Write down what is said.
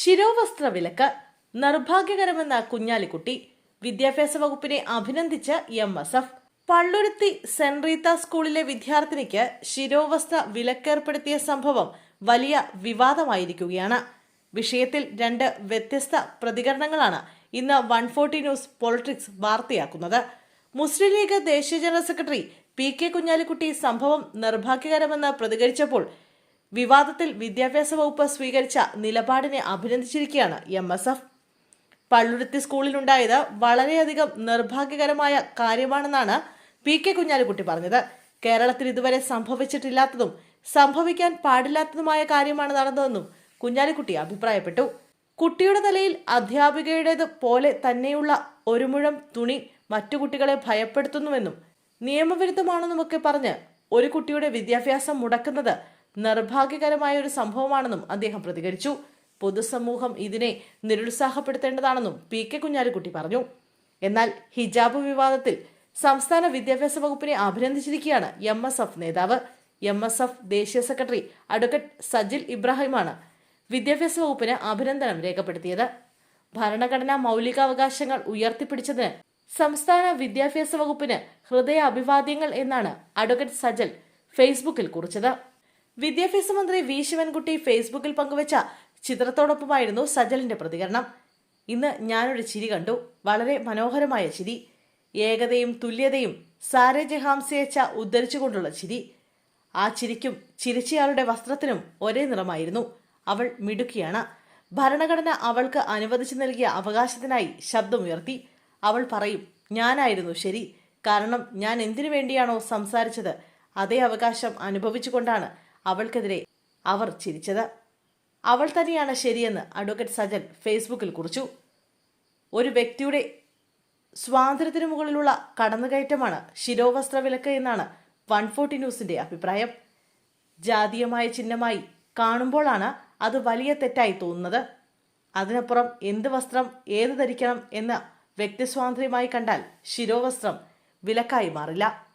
ശിരോവസ്ത്ര വിലക്ക് നിർഭാഗ്യകരമെന്ന കുഞ്ഞാലിക്കുട്ടി വിദ്യാഭ്യാസ വകുപ്പിനെ അഭിനന്ദിച്ച M S F. Palluruthy saint Rita സ്കൂളിലെ വിദ്യാർത്ഥിനിക്ക് ശിരോവസ്ത്ര വിലക്കേർപ്പെടുത്തിയ സംഭവം വലിയ വിവാദമായിരിക്കുകയാണ്. വിഷയത്തിൽ രണ്ട് വ്യത്യസ്ത പ്രതികരണങ്ങളാണ് ഇന്ന് വൺ ഫോർട്ടി ന്യൂസ് പൊളിറ്റിക്സ് വാർത്തയാക്കുന്നത്. മുസ്ലിം ലീഗ് ദേശീയ general secretary P K Kunhalikutty സംഭവം നിർഭാഗ്യകരമെന്ന് പ്രതികരിച്ചപ്പോൾ വിവാദത്തിൽ വിദ്യാഭ്യാസ വകുപ്പ് സ്വീകരിച്ച നിലപാടിനെ അഭിനന്ദിച്ചിരിക്കുകയാണ് എം എസ് എഫ്. പള്ളുരുത്തി സ്കൂളിലുണ്ടായത് വളരെയധികം നിർഭാഗ്യകരമായ കാര്യമാണെന്നാണ് പി കെ കുഞ്ഞാലിക്കുട്ടി പറഞ്ഞത്. കേരളത്തിൽ ഇതുവരെ സംഭവിച്ചിട്ടില്ലാത്തതും സംഭവിക്കാൻ പാടില്ലാത്തതുമായ കാര്യമാണ് നടന്നതെന്നും കുഞ്ഞാലിക്കുട്ടി അഭിപ്രായപ്പെട്ടു. കുട്ടിയുടെ തലയിൽ അധ്യാപികയുടേത് പോലെ തന്നെയുള്ള ഒരു മുഴം തുണി മറ്റു കുട്ടികളെ ഭയപ്പെടുത്തുന്നുവെന്നും നിയമവിരുദ്ധമാണെന്നുമൊക്കെ പറഞ്ഞ് ഒരു കുട്ടിയുടെ വിദ്യാഭ്യാസം മുടക്കുന്നത് നിർഭാഗ്യകരമായ ഒരു സംഭവമാണെന്നും അദ്ദേഹം പ്രതികരിച്ചു. പൊതുസമൂഹം ഇതിനെ നിരുത്സാഹപ്പെടുത്തേണ്ടതാണെന്നും പി കെ കുഞ്ഞാലിക്കുട്ടി പറഞ്ഞു. എന്നാൽ ഹിജാബ് വിവാദത്തിൽ സംസ്ഥാന വിദ്യാഭ്യാസ വകുപ്പിനെ അഭിനന്ദിച്ചിരിക്കുകയാണ് എം എസ് എഫ് നേതാവ്. എം എസ് എഫ് ദേശീയ സെക്രട്ടറി അഡ്വക്കേറ്റ് സജിൽ ഇബ്രാഹിമാണ് വിദ്യാഭ്യാസ വകുപ്പിന് അഭിനന്ദനം രേഖപ്പെടുത്തിയത്. ഭരണഘടനാ മൗലികാവകാശങ്ങൾ ഉയർത്തിപ്പിടിച്ചതിന് സംസ്ഥാന വിദ്യാഭ്യാസ വകുപ്പിന് ഹൃദയ അഭിവാദ്യങ്ങൾ എന്നാണ് അഡ്വക്കേറ്റ് സജൽ ഫേസ്ബുക്കിൽ കുറിച്ചത്. വിദ്യാഭ്യാസ മന്ത്രി വി ശിവൻകുട്ടി ഫേസ്ബുക്കിൽ പങ്കുവച്ച ചിത്രത്തോടൊപ്പമായിരുന്നു സജലിന്റെ പ്രതികരണം. ഇന്ന് ഞാനൊരു ചിരി കണ്ടു. വളരെ മനോഹരമായ ചിരി. ഏകതയും തുല്യതയും സാരെ ജഹാംസയച്ച ഉദ്ധരിച്ചുകൊണ്ടുള്ള ചിരി. ആ ചിരിക്കും ചിരിച്ചയാളുടെ വസ്ത്രത്തിനും ഒരേ നിറമായിരുന്നു. അവൾ മിടുക്കിയാണ്. ഭരണഘടന അവൾക്ക് അനുവദിച്ചു നൽകിയ അവകാശത്തിനായി ശബ്ദമുയർത്തി. അവൾ പറയും ഞാനായിരുന്നു ശരി. കാരണം ഞാൻ എന്തിനു വേണ്ടിയാണോ സംസാരിച്ചത്? അതേ അവകാശം അനുഭവിച്ചുകൊണ്ടാണ് അവൾക്കെതിരെ അവർ ചിരിച്ചത്. അവൾ തന്നെയാണ് ശരിയെന്ന് അഡ്വക്കേറ്റ് സജൻ ഫേസ്ബുക്കിൽ കുറിച്ചു. ഒരു വ്യക്തിയുടെ സ്വാതന്ത്ര്യത്തിന് മുകളിലുള്ള കടന്നുകയറ്റമാണ് ശിരോവസ്ത്ര വിലക്ക് എന്നാണ് വൺ ഫോർട്ടി ന്യൂസിന്റെ അഭിപ്രായം. ജാതീയമായ ചിഹ്നമായി കാണുമ്പോഴാണ് അത് വലിയ തെറ്റായി തോന്നുന്നത്. അതിനപ്പുറം എന്ത് വസ്ത്രം ഏത് ധരിക്കണം എന്ന് വ്യക്തിസ്വാതന്ത്ര്യമായി കണ്ടാൽ ശിരോവസ്ത്രം വിലക്കായി മാറില്ല.